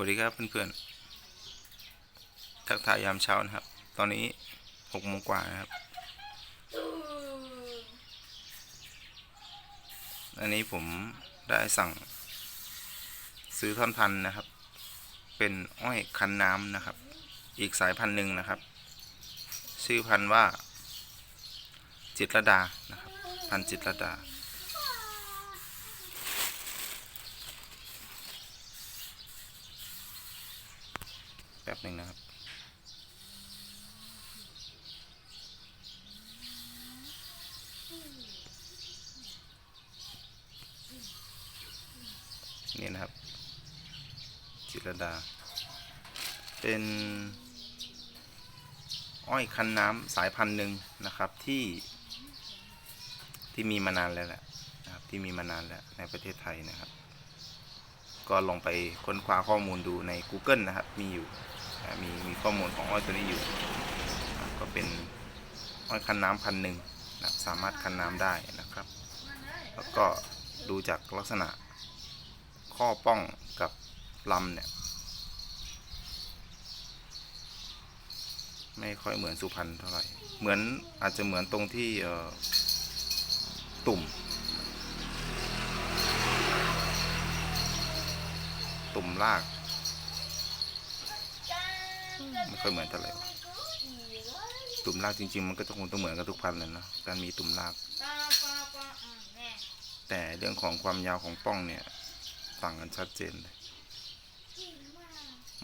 วัสดีครับเพื่อนๆ ทักทายยามเช้านะครับ ตอนนี้หกโมงกว่านะครับ อันนี้ผมได้สั่ง ซื้อท่อนพันธ์นะครับ เป็นอ้อยคันน้ำนะครับ อีกสายพันธุ์หนึ่งนะครับ ชื่อพันธุ์ว่า จิตรดานะครับ พันธุ์จิตรดา แป๊บหนึ่งนะครับนี่นะครับ จิรดา เป็นอ้อยคันน้ำสายพันธุ์หนึ่งนะครับที่ที่มีมานานแล้วแหละนะครับที่มีมานานแล้วในประเทศไทยนะครับ ก็ลองไปค้นคว้าข้อมูลดูใน Google นะครับ มีอยู่ ข้อมูลของอ้อยตัวนี้อยู่ ก็เป็นอ้อยคันน้ำพันหนึ่งนะสามารถคันน้ำได้นะครับ แล้วก็ดูจากลักษณะข้อป้องกับลำเนี่ย ไม่ค่อยเหมือนสุพรรณเท่าไหร่ เหมือนอาจจะเหมือนตรงที่ตุ่ม ตุ่มลาก ไม่ค่อยเหมือนเท่าไหร่ตุ่มลากจริง ๆ มันก็คงต้องเหมือนกับทุกพันธุ์เลยเนาะการมีตุ่มลาก แต่เรื่องของความยาวของป้องเนี่ยต่างกันชัดเจนเลย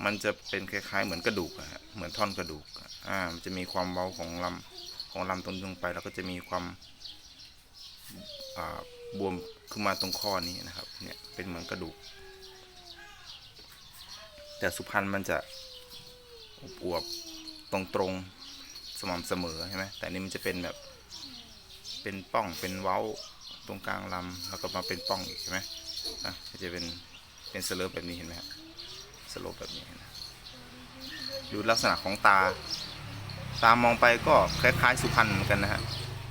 มันจะเป็นคล้าย ๆ เหมือนกระดูกอะฮะเหมือนท่อนกระดูกอ่ามันจะมีความเว้าของลำของลำตรงลงไป แล้วก็จะมีความอ่าบวมขึ้นมาตรงข้อนี้นะครับ เนี่ยเป็นเหมือนกระดูก แต่สุพรรณมันจะ อวบตรงๆสม่ำเสมอใช่ไหมแต่นี่มันจะเป็นแบบเป็นป้องเป็นเว้าตรงกลางลำแล้วก็มาเป็นป้องอีกใช่ไหมอะจะเป็นเป็นสเลิฟแบบนี้เห็นไหมครับสโลปแบบนี้นะดูลักษณะของตา ตามองไปก็คล้ายๆสุพรรณเหมือนกันนะฮะ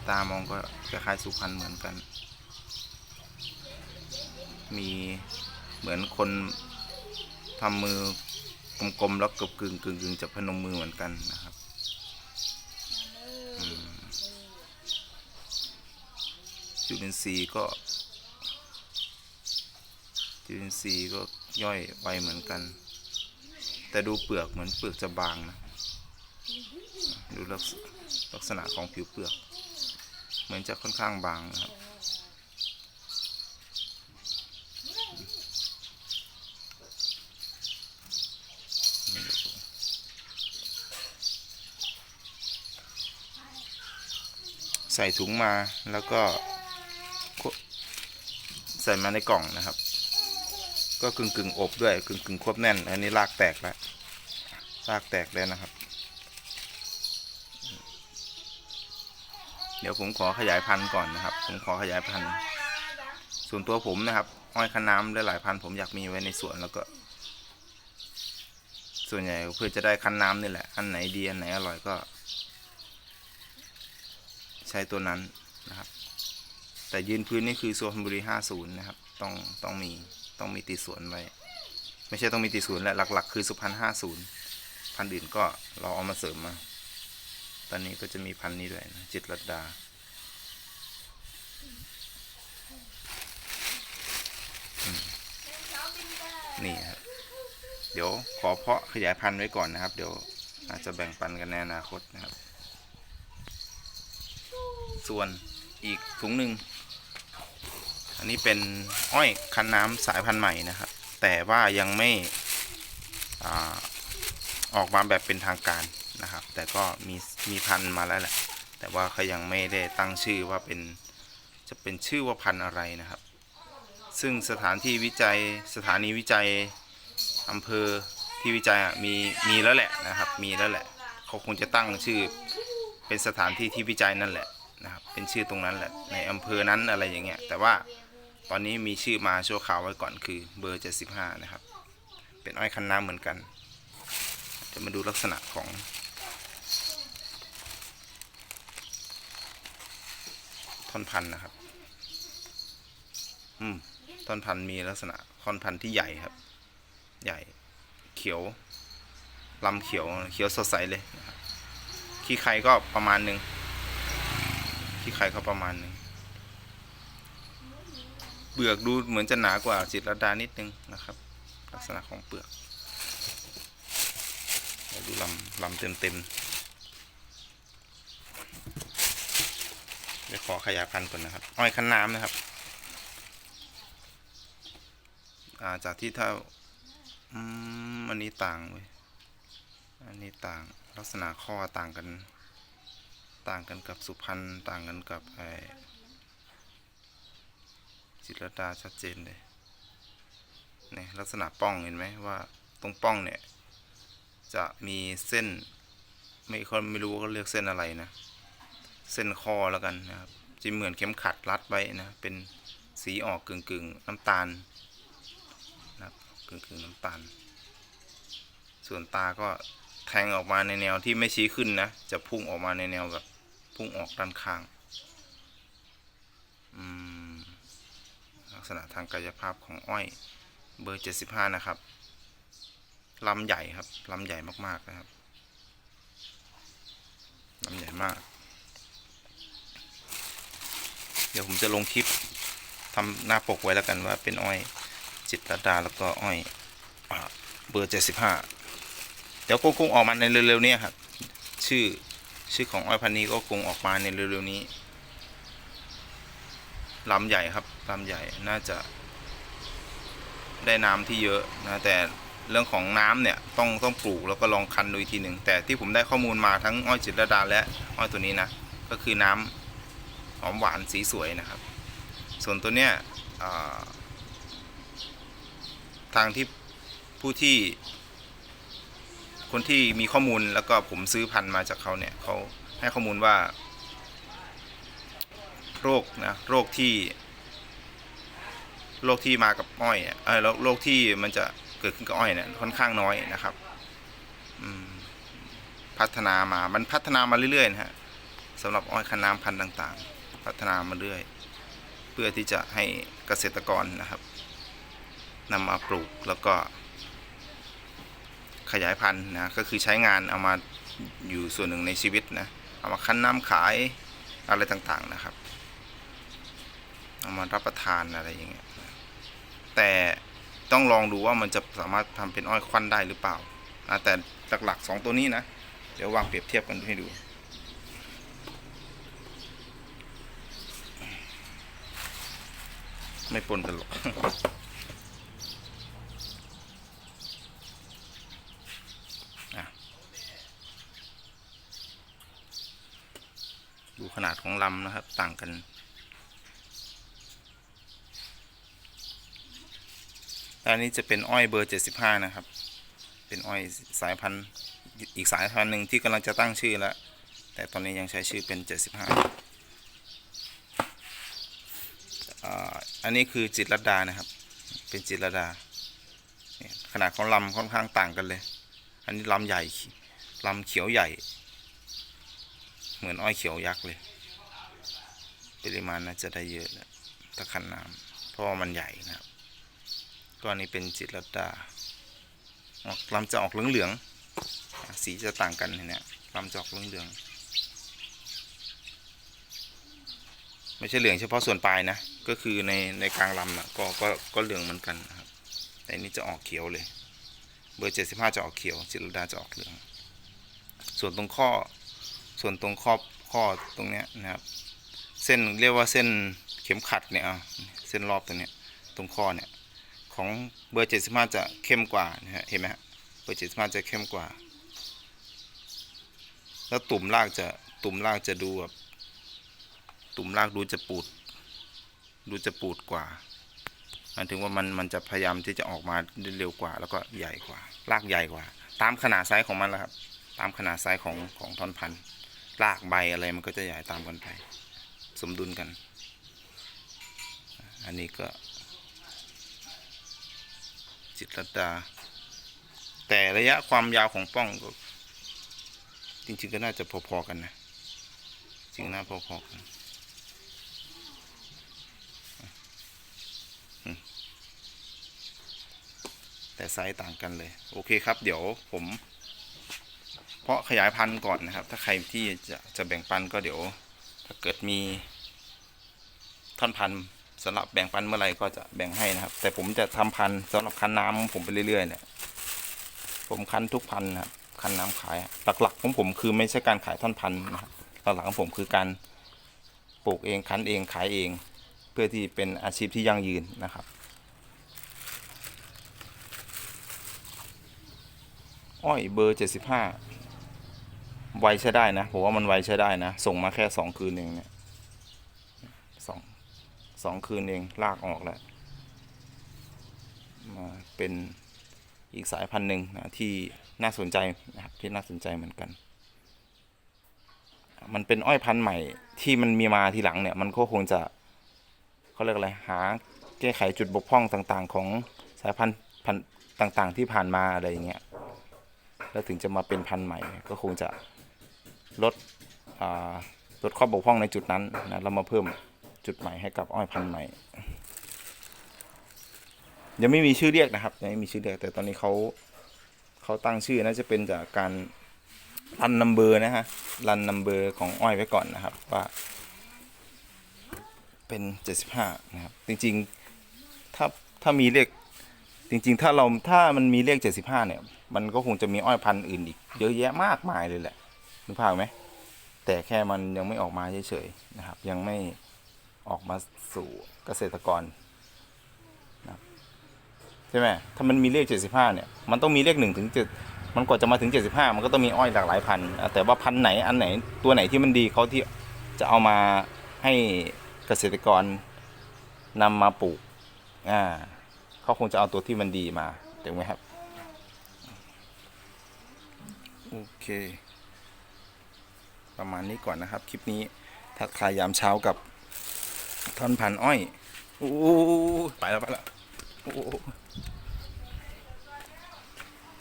ตามองก็คล้ายๆสุพรรณเหมือนกัน มีเหมือนคนทำมือ กลมๆแล้วกึบกึ่งกึ่งกึ่งจะพนมมือเหมือนกันนะครับจุลินทรีย์ก็จุลินทรีย์ก็ย่อยไวเหมือนกัน แต่ดูเปลือกเหมือนเปลือกจะบางนะดูลักษณะของผิวเปลือก เหมือนจะค่อนข้างบางนะครับ นี่ครับผม ใส่ถุงมาแล้วก็ ใส่มาในกล่องนะครับ ก็กึ่งกึ่งๆอบด้วยกึ่งกึ่งๆควบแน่น อันนี้รากแตกแล้วรากแตกแล้วนะครับ เดี๋ยวผมขอขยายพันธุ์ก่อนนะครับ ผมขอขยายพันธุ์ ส่วนตัวผมนะครับอ้อยคันน้ำหลายพันธุ์ผมอยากมีไว้ในสวนแล้วก็ ส่วนใหญ่เพื่อจะได้คันน้ำนี่แหละ อันไหนดีอันไหนอร่อยก็ ใช้ตัวนั้นนะครับ แต่ยืนพื้นนี่คือสุพรรณบุรี50นะครับ ต้องต้องมีต้องมีติดสวนไว้ไม่ใช่ต้องมีติดสวนแหละหลัก ๆ คือสุพรรณ50 พันอื่นก็เราเอามาเสริมมา ตอนนี้ก็จะมีพันนี้ด้วยนะจิตรลดานี่ครับเดี๋ยวขอเพาะขยายพันธุ์ไว้ก่อนนะครับ เดี๋ยวอาจจะแบ่งปันกันในอนาคตนะครับ ส่วนอีกถุงหนึ่งอันนี้เป็นอ้อยคันน้ำสายพันธุ์ใหม่นะครับ แต่ว่ายังไม่อออกมาแบบเป็นทางการนะครับ แต่ก็มีมีพันธุ์มาแล้วแหละ แต่ว่าเขายังไม่ได้ตั้งชื่อว่าเป็นจะเป็นชื่อว่าพันธุ์อะไรนะครับ ซึ่งสถานที่วิจัยสถานีวิจัยอำเภอที่วิจัยมีมีแล้วแหละนะครับ มีแล้วแหละ เขาคงจะตั้งชื่อเป็นสถานที่ที่วิจัยนั่นแหละ นะครับเป็นชื่อตรงนั้นแหละในอำเภอนั้นอะไรอย่างเงี้ยแต่ว่าตอนนี้มีชื่อมาชั่วคราวไว้ก่อนคือเบอร์ 75 นะครับ เป็นอ้อยคันน้ำเหมือนกันจะมาดูลักษณะของท่อนพันธุ์นะครับ อืม ท่อนพันธุ์มีลักษณะท่อนพันธุ์ที่ใหญ่ครับ ใหญ่ เขียว ลำเขียว เขียวสดใสเลยนะครับ ขี้ไข่ก็ประมาณหนึ่ง ขี้ไข่ก็ประมาณหนึ่งเปลือกดูเหมือนจะหนากว่าจิตรดานิดนึงนะครับ ลักษณะของเปลือกเดี๋ยวดูลำลำเต็มเต็มๆเดี๋ยวขอขยายพันธุ์ก่อนนะครับ อ้อยคันน้ำนะครับาจากที่ถ้าอันนี้ต่างเว้ยอันนี้ต่างลักษณะข้อต่างกัน ต่างกันกับสุพรรณต่างกันกับไอจิตรดาชัดเจนเลยนี่ลักษณะป้องเห็นไหมว่าตรงป้องเนี่ย จะมีเส้น ไม่เขาไม่รู้ว่าเขาเรียกเส้นอะไรนะ เส้นคอแล้วกันนะครับจะเหมือนเข็มขัดรัดไว้นะ เป็นสีออกกึ่งกึ่งๆน้ำตาลนะครับกึ่งกึ่งๆน้ำตาล ส่วนตาก็แทงออกมาในแนวที่ไม่ชี้ขึ้นนะ จะพุ่งออกมาในแนวแบบ พุ่งออกด้านข้างลักษณะทางกายภาพของอ้อยเบอร์ 75 นะครับลำใหญ่ครับลำใหญ่มากๆนะครับลำใหญ่มาก เดี๋ยวผมจะลงคลิปทำหน้าปกไว้แล้วกันว่าเป็นอ้อยจิตรดาแล้วก็อ้อยเบอร์ 75 เดี๋ยวก็คงออกมาในเร็วๆเนี้ครับ ชื่อ ชื่อของอ้อยพันธุ์นี้ก็คงออกมาในเร็วๆนี้ลำใหญ่ครับลำใหญ่น่าจะ ได้น้ำที่เยอะนะแต่เรื่องของน้ำเนี่ยต้องต้องปลูกแล้วก็ลองคันดูอีกทีหนึ่งแต่ที่ผมได้ข้อมูลมาทั้งอ้อยจิตรลดาและอ้อยตัวนี้นะก็คือน้ำหอมหวานสีสวยนะครับ ส่วนตัวเนี้ยทางที่ผู้ที่ คนที่มีข้อมูลแล้วก็ผมซื้อพันธุ์มาจากเขาเนี่ยเขาให้ข้อมูลว่า โรคนะโรคที่ โรคที่มากับอ้อยเออโรคที่มันจะเกิดขึ้นกับอ้อยเนี่ยค่อนข้างน้อยนะครับพัฒนามา มันพัฒนามาเรื่อยๆนะฮะสำหรับอ้อยคันน้ำพันธุ์ต่าง ๆ พัฒนามาเรื่อย เพื่อที่จะให้เกษตรกรนะครับนำมาปลูกแล้วก็ ขยายพันธุ์นะก็คือใช้งานเอามาอยู่ส่วนหนึ่งในชีวิตนะเอามาคั้นน้ำขายอะไรต่างๆนะครับ เอามารับประทานอะไรอย่างเงี้ยแต่ต้องลองดูว่ามันจะสามารถทำเป็นอ้อยควันได้หรือเปล่านะแต่หลักๆสองตัวนี้นะ เดี๋ยววางเปรียบเทียบกันให้ดู ไม่ปนกันหรอก ดูข นาดของลำนะครับ ต่างกัน อันนี้จะเป็นอ้อยเบอร์ 75 นะครับ เป็นอ้อยสายพันธุ์อีกสายพันธุ์หนึ่งที่กำลังจะตั้งชื่อแล้ว แต่ตอนนี้ยังใช้ชื่อเป็น 75อ่าอันนี้คือจิตรดานะครับ เป็นจิตรดา ขนาดของลำค่อนข้างต่างกันเลย อันนี้ลำใหญ่ลำเขียวใหญ่ เหมือนอ้อยเขียวยักษ์เลย ปริมาณน่าจะได้เยอะนะถ้าคันน้ำเพราะว่ามันใหญ่นะครับก็อันนี้เป็นจิตรดาออกลำจะออกเหลืองๆสีจะต่างกันเนี่ยลำจะออกเหลืองๆไม่ใช่เหลืองเฉพาะส่วนปลายนะก็คือในในกลางลำนะก็ก็ก็เหลืองเหมือนกันนะครับแต่อันนี้จะออกเขียวเลย เบอร์75จะออกเขียว จิตรดาจะออกเหลือง ส่วนตรงข้อส่วนตรงข้อข้อตรงเนี้ยนะครับ เส้นเรียกว่าเส้นเข็มขัดเนี่ยเส้นรอบตรงเนี้ยตรงข้อเนี่ยของเบอร์75จะเข้มกว่านะฮะเห็นไหมฮะเบอร์75จะเข้มกว่า แล้วตุ่มรากจะตุ่มรากจะดูแบบตุ่มรากดูจะปูด ดูจะปูดกว่าหมายถึงว่ามันมันจะพยายามที่จะออกมาเร็วกว่า แล้วก็ใหญ่กว่ารากใหญ่กว่า ตามขนาดไซส์ของมันแหละครับ ตามขนาดไซส์ของของท่อนพันธุ์รากใบอะไรมันก็จะใหญ่ตามกันไป สมดุลกัน อันนี้ก็ จิตรดา แต่ระยะความยาวของป้องก็ จริงๆก็น่าจะพอๆกันนะจริงน่าพอๆกันแต่ไซส์ต่างกันเลย โอเคครับ เดี๋ยวผม เพาะขยายพันธุ์ก่อนนะครับ ถ้าใครที่จะจะแบ่งปันก็เดี๋ยว ถ้าเกิดมีท่อนพันธุ์สำหรับแบ่งปันเมื่อไหร่ก็จะแบ่งให้นะครับ แต่ผมจะทำพันธุ์สำหรับคันน้ำของผมไปเรื่อยๆเนี่ยผมคันทุกพันธุ์นะครับคันน้ำขายหลักๆของผมคือไม่ใช่การขายท่อนพันธุ์นะครับหลักๆของผมคือการปลูกเองคันเองขายเอง เพื่อที่เป็นอาชีพที่ยั่งยืนนะครับอ้อยเบอร์เจ็ดสิบห้า ไวใช้ได้นะผมว่ามันไวใช้ได้นะ ส่งมาแค่สองคืนเองเนี่ยสองสองคืนเองลากออกแล้วมาเป็นอีกสายพันธุ์หนึ่งนะที่น่าสนใจนะครับที่น่าสนใจเหมือนกัน มันเป็นอ้อยพันธุ์ใหม่ที่มันมีมาทีหลังเนี่ย มันก็คงจะเขาเรียกอะไรหาแก้ไขจุดบกพร่องต่างๆ ของสายพันธุ์พันธุ์ต่างๆ ที่ผ่านมาอะไรอย่างเงี้ยแล้วถึงจะมาเป็นพันธุ์ใหม่ก็คงจะ ลดลดข้อบกพร่องในจุดนั้นนะแล้วมาเพิ่มจุดใหม่ให้กับอ้อยพันธุ์ใหม่ยังไม่มีชื่อเรียกนะครับยังไม่มีชื่อเรียกแต่ตอนนี้เขาเขาตั้งชื่อน่าจะเป็นจากการรันนัมเบอร์นะฮะรันนัมเบอร์ของอ้อยไว้ก่อนนะครับว่าเป็น 75 นะครับ จริงๆ ถ้า ถ้ามีเลขจริง ๆ ถ้าเราถ้ามันมีเลข 75 เนี่ย มันก็คงจะมีอ้อยพันธุ์อื่นอีก เยอะแยะมากมายเลยแหละ นึกภาพไหมแต่แค่มันยังไม่ออกมาเฉยๆนะครับ ยังไม่ออกมาสู่เกษตรกรนะใช่ไหมถ้ามันมีเลข 75 เนี่ย มันต้องมีเลข1ถึง7มันกว่าจะมาถึง 75 มันก็ต้องมีอ้อยหลากหลายพันธุ์แต่ว่าพันธุ์ไหนอันไหนตัวไหนที่มันดีเขาที่จะเอามาให้เกษตรกรนำมาปลูกอ่าเขาคงจะเอาตัวที่มันดีมาถูกไหมครับ โอเค ประมาณนี้ก่อนนะครับ คลิปนี้ทักทายยามเช้ากับท่อนพันอ้อยโอ้ไปแล้วไปแล้ว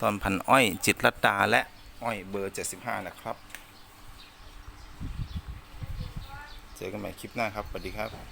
ท่อนพันอ้อย จิตรลดาและอ้อยเบอร์ 75 นะครับ เจอกันใหม่คลิปหน้าครับสวัสดีครับ